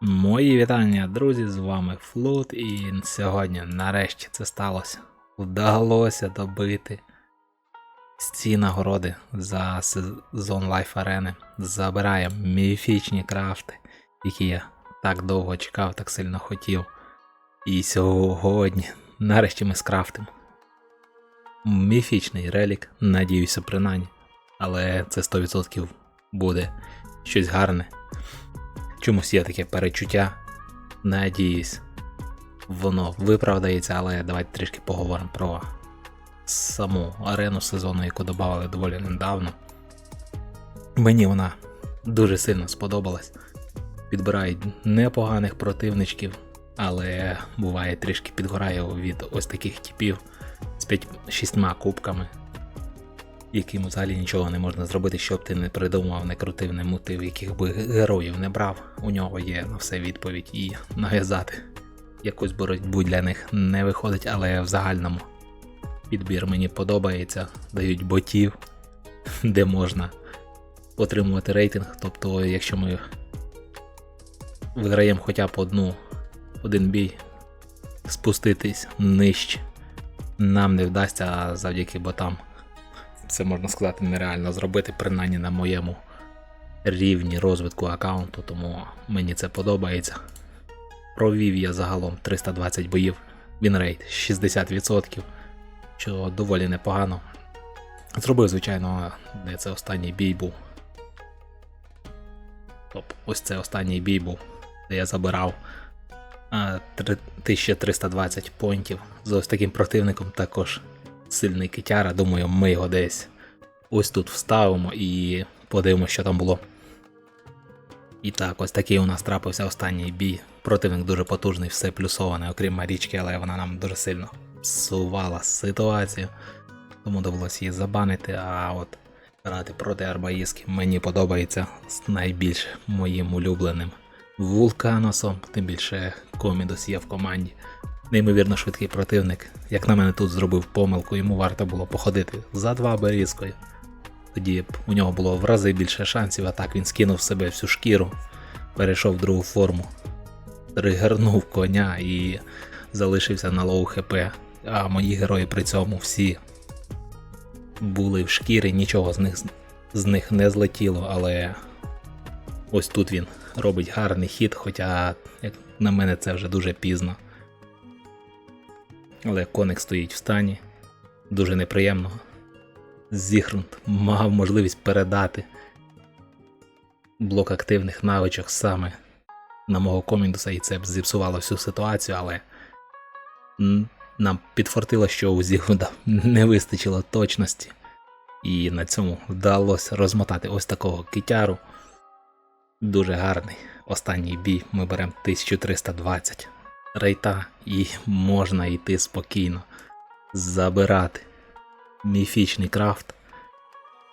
Мої вітання, друзі, з вами Флут, і сьогодні нарешті це сталося. Вдалося добити ці нагороди за сезон Life Arena. Забираємо міфічні крафти, які я так довго чекав, так сильно хотів. І сьогодні нарешті ми скрафтимо. Міфічний релік, надіюся, принаймні. Але це 100% буде щось гарне. Чомусь є таке перечуття. Надіюсь, воно виправдається, але давайте трішки поговоримо про саму арену сезону, яку додавали доволі недавно. Мені вона дуже сильно сподобалась. Підбирають непоганих противничків, але буває трішки підгорає від ось таких типів з 5-6 кубками яким взагалі нічого не можна зробити, щоб ти не придумав, не крутив, не мутив, яких би героїв не брав. У нього є на все відповідь і нав'язати якусь боротьбу для них не виходить, але в загальному підбір мені подобається. Дають ботів, де можна отримувати рейтинг. Тобто, якщо ми виграємо хоча б одну, один бій, спуститись нижче. Нам не вдасться завдяки ботам це можна сказати нереально зробити, принаймні на моєму рівні розвитку аккаунту, тому мені це подобається. Провів я загалом 320 боїв, вінрейт 60%, що доволі непогано. Зробив, звичайно, де це останній бій був. Тобто, ось це останній бій був, де я забирав 1320 понтів з ось таким противником також сильний китяра. Думаю, ми його десь ось тут вставимо і подивимося, що там було. І так, ось такий у нас трапився останній бій. Противник дуже потужний, все плюсоване, окрім Марічки, але вона нам дуже сильно псувала ситуацію. Тому довелося її забанити. А от грати проти Арбаїски мені подобається з найбільш моїм улюбленим вулканосом, тим більше Комідос є в команді неймовірно швидкий противник. Як на мене тут зробив помилку, йому варто було походити за два берізкою. Тоді б у нього було в рази більше шансів, а так він скинув себе всю шкіру, перейшов в другу форму, тригернув коня і залишився на лоу хп. А мої герої при цьому всі були в шкірі, нічого з них з них не злетіло, але ось тут він робить гарний хід, хоча, як на мене, це вже дуже пізно. Але коник стоїть в стані, дуже неприємно. Зігрунт мав можливість передати блок активних навичок саме на мого коміндуса, і це б зіпсувало всю ситуацію, але нам підфортило, що у Зігрунда не вистачило точності, і на цьому вдалося розмотати ось такого китяру. Дуже гарний. Останній бій ми беремо 1320 рейта і можна йти спокійно, забирати міфічний крафт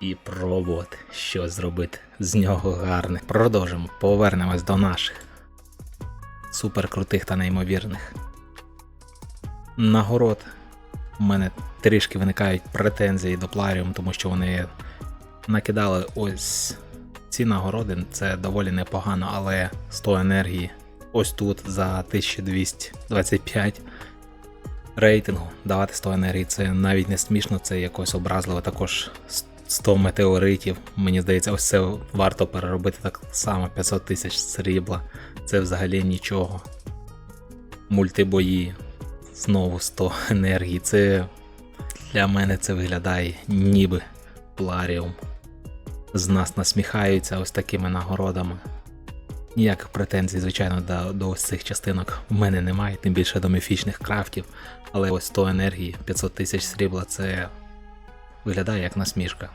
і пробувати щось зробити з нього гарне. Продовжимо, повернемось до наших суперкрутих та неймовірних. Нагород у мене трішки виникають претензії до Пларіум, тому що вони накидали ось ці нагороди, це доволі непогано, але 100 енергії ось тут за 1225 рейтингу давати 100 енергії. Це навіть не смішно, це якось образливо. Також 100 метеоритів. Мені здається, ось це варто переробити так само 500 тисяч срібла. Це взагалі нічого. Мультибої, знову 100 енергії. Це для мене це виглядає ніби пларіум. З нас насміхаються ось такими нагородами. Ніяких претензій, звичайно, до, до ось цих частинок в мене немає, тим більше до міфічних крафтів. Але ось 100 енергії, 500 тисяч срібла це виглядає як насмішка.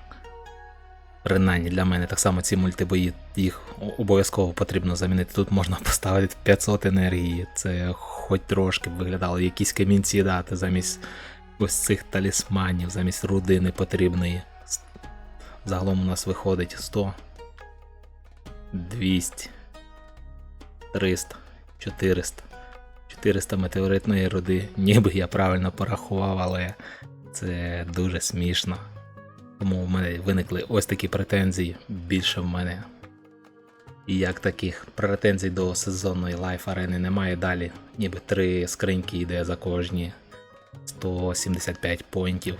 Принаймні для мене так само ці мультибої, їх обов'язково потрібно замінити. Тут можна поставити 500 енергії, це хоч трошки б виглядало, якісь камінці дати замість ось цих талісманів, замість руди непотрібної. Загалом у нас виходить 100, 200. 300, 400. 400 метеоритної руди, ніби я правильно порахував, але це дуже смішно. Тому в мене виникли ось такі претензії. Більше в мене І як таких претензій до сезонної лайф арени немає далі, ніби три скриньки йде за кожні 175 поінтів.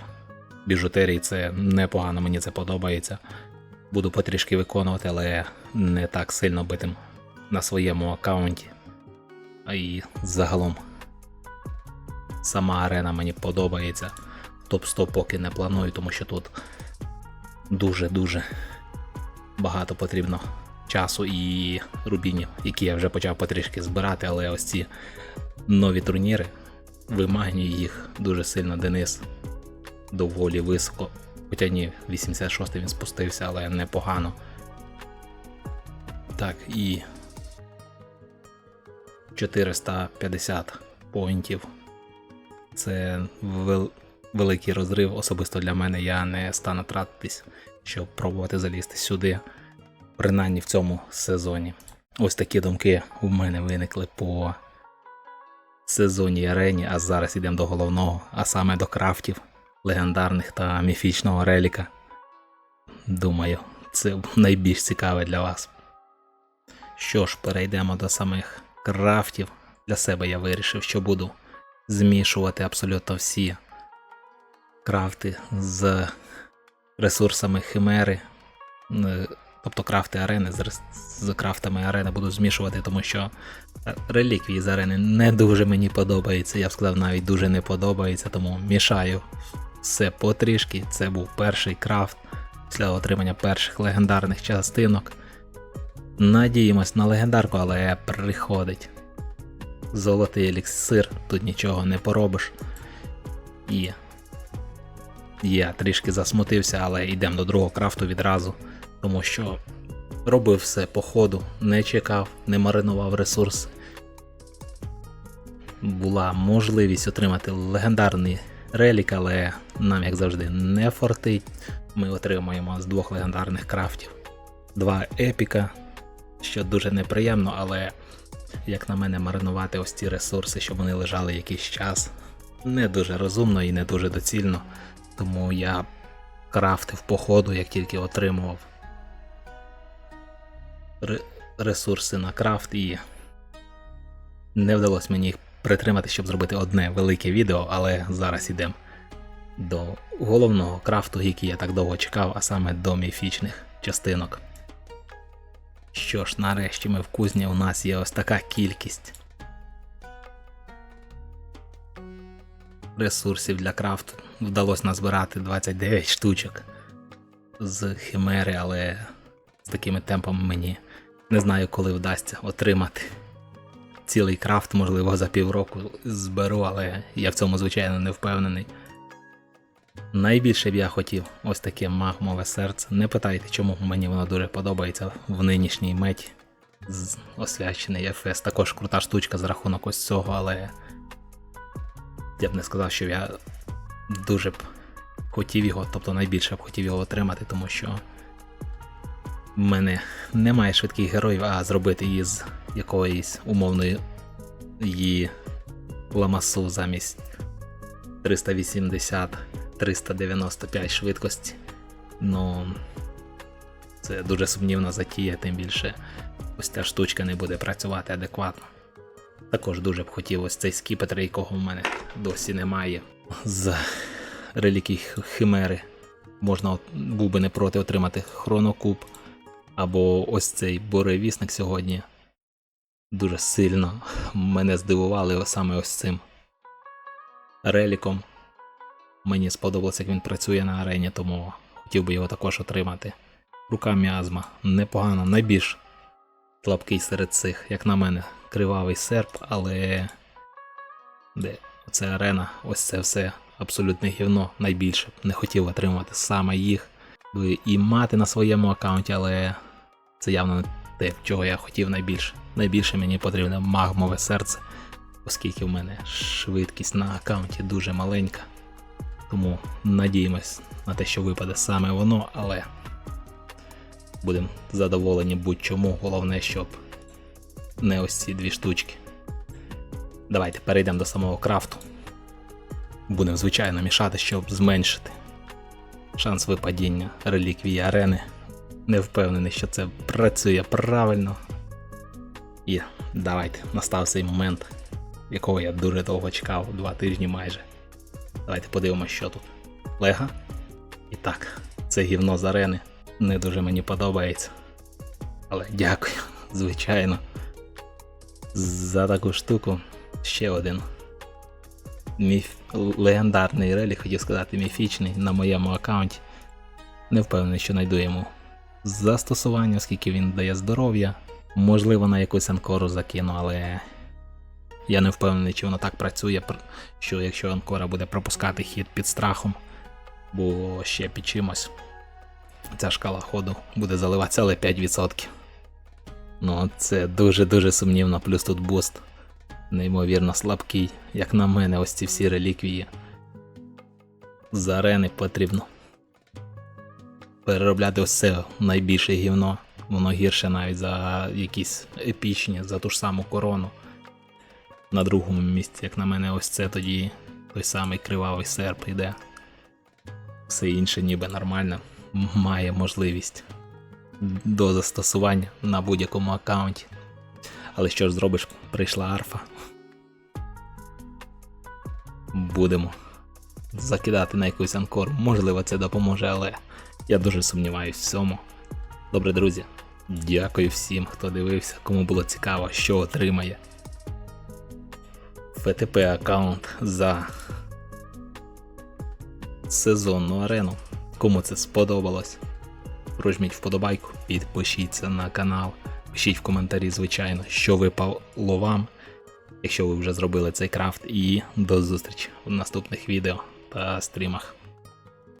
Біжутерії це непогано, мені це подобається. Буду потрішки виконувати, але не так сильно битим на своєму аккаунті. І загалом сама арена мені подобається. Топ-100 поки не планую, тому що тут дуже-дуже багато потрібно часу і рубінів, які я вже почав потрішки збирати, але ось ці нові турніри вимагнює їх дуже сильно Денис доволі високо. Хоча ні, 86 він спустився, але непогано. Так, і 450 поінтів. Це вел... великий розрив. Особисто для мене я не стану тратитись, щоб пробувати залізти сюди, принаймні в цьому сезоні. Ось такі думки у мене виникли по сезоні арені, а зараз йдемо до головного, а саме до крафтів легендарних та міфічного реліка. Думаю, це найбільш цікаве для вас. Що ж, перейдемо до самих крафтів. Для себе я вирішив, що буду змішувати абсолютно всі крафти з ресурсами химери. Е, Тобто крафти арени з, з крафтами арени буду змішувати, тому що е, реліквії з арени не дуже мені подобаються. Я б сказав, навіть дуже не подобається, тому мішаю все потрішки. Це був перший крафт після отримання перших легендарних частинок. Надіємось на легендарку, але приходить. Золотий еліксир, тут нічого не поробиш. І я трішки засмутився, але йдемо до другого крафту відразу, тому що робив все по ходу, не чекав, не маринував ресурси. Була можливість отримати легендарний релік, але нам, як завжди, не фортить. Ми отримаємо з двох легендарних крафтів. Два епіка, що дуже неприємно, але, як на мене, маринувати ось ці ресурси, щоб вони лежали якийсь час, не дуже розумно і не дуже доцільно. Тому я крафтив по ходу, як тільки отримував ресурси на крафт, і не вдалося мені їх притримати, щоб зробити одне велике відео, але зараз йдемо до головного крафту, який я так довго чекав, а саме до міфічних частинок. Що ж, нарешті ми в кузні у нас є ось така кількість ресурсів для крафту. Вдалося назбирати 29 штучок з химери, але з такими темпами мені не знаю, коли вдасться отримати цілий крафт, можливо, за півроку зберу, але я в цьому, звичайно, не впевнений. Найбільше б я хотів ось таке магмове серце. Не питайте, чому мені воно дуже подобається в нинішній меті. Освячений ефес. Також крута штучка за рахунок ось цього, але я б не сказав, що я дуже б хотів його, тобто найбільше б хотів його отримати, тому що в мене немає швидких героїв, а зробити її з якоїсь умовної її ламасу замість 380 395 швидкості. Ну це дуже сумнівна затія, тим більше ось ця штучка не буде працювати адекватно. Також дуже б хотів ось цей скіпетр, якого в мене досі немає. З релікій Химери можна був би не проти отримати хронокуб. Або ось цей буревісник сьогодні дуже сильно мене здивували саме ось цим реліком. Мені сподобалося, як він працює на арені, тому хотів би його також отримати. Рука м'язма непогано, найбільш слабкий серед цих, як на мене, кривавий серп, але де оце арена, ось це все абсолютне гівно найбільше не хотів отримати саме їх і мати на своєму аккаунті, але це явно не те, чого я хотів найбільше. Найбільше мені потрібне магмове серце, оскільки в мене швидкість на аккаунті дуже маленька. Тому надіємось на те, що випаде саме воно, але будемо задоволені будь-чому. Головне, щоб не ось ці дві штучки. Давайте перейдемо до самого крафту. Будемо звичайно мішати, щоб зменшити шанс випадіння реліквії арени Не впевнений, що це працює правильно. І давайте, настав цей момент, якого я дуже довго чекав, два тижні майже. Давайте подивимося, що тут. Лега. І так, це гівно з арени. Не дуже мені подобається. Але дякую, звичайно. За таку штуку ще один міф... легендарний релі, хотів сказати, міфічний на моєму аккаунті. Не впевнений, що знайду йому застосування, оскільки він дає здоров'я. Можливо, на якусь анкору закину, але я не впевнений, чи воно так працює, що якщо анкора буде пропускати хід під страхом, бо ще під чимось, ця шкала ходу буде заливатися, але 5%. Ну, це дуже-дуже сумнівно, плюс тут буст неймовірно слабкий, як на мене, ось ці всі реліквії. З арени потрібно переробляти це найбільше гівно. Воно гірше навіть за якісь епічні, за ту ж саму корону. На другому місці, як на мене, ось це тоді той самий кривавий серп йде. Все інше ніби нормально, має можливість до застосування на будь-якому аккаунті. Але що ж зробиш, прийшла арфа. Будемо закидати на якийсь анкор. Можливо, це допоможе, але я дуже сумніваюсь в цьому. Добре, друзі. Дякую всім, хто дивився, кому було цікаво, що отримає. ФТП аккаунт за сезонну арену. Кому це сподобалось, прожміть вподобайку, підпишіться на канал, пишіть в коментарі, звичайно, що випало вам, якщо ви вже зробили цей крафт. І до зустрічі в наступних відео та стрімах.